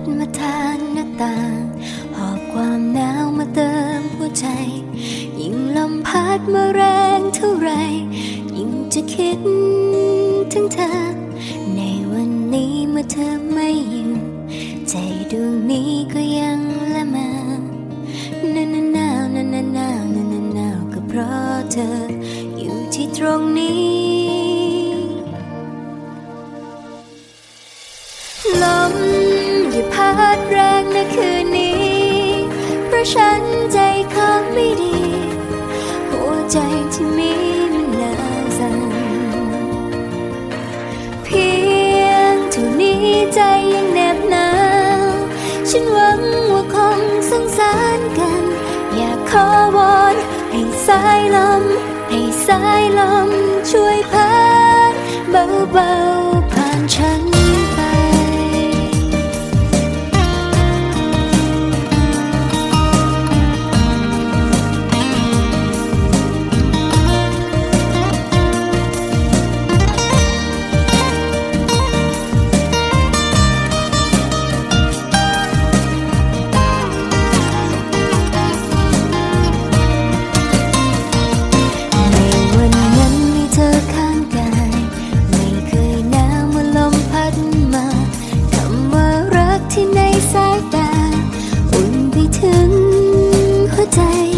ดมาทางหน้าต่าง หอบความหนาวมาเติมหัวใจ ยิ่งลมพัดมาแรงเท่าไร ยิ่งจะคิดถึงเธอ ในวันนี้เมื่อเธอไม่อยู่ใจดวงนี้ก็ยังละเมอนานหนาวนานาหนาวนานาหนาวก็เพราะเธอ อยู่ที่ตรงนี้ลม พัดแรงในคืนนี้ เพราะฉันใจข้างไม่ดี หัวใจที่มีมันหนาวสั่นเพียงเท่านี้ใจยังแนบหนาวฉันหวังว่าคงสงสารกัน อยากขอวอนให้สายลม ให้สายลมช่วยพัดเบาๆ 在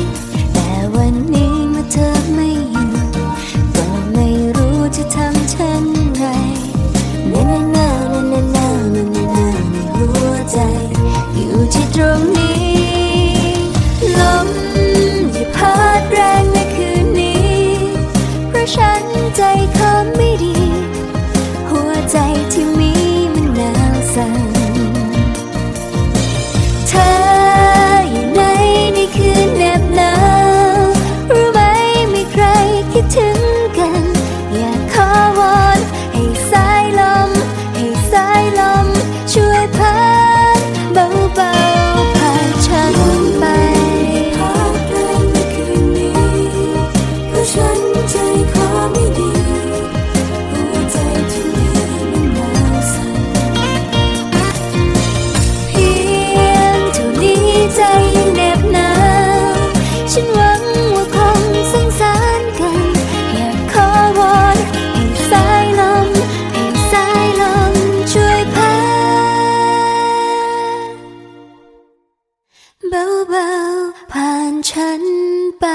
ผ่านฉันไป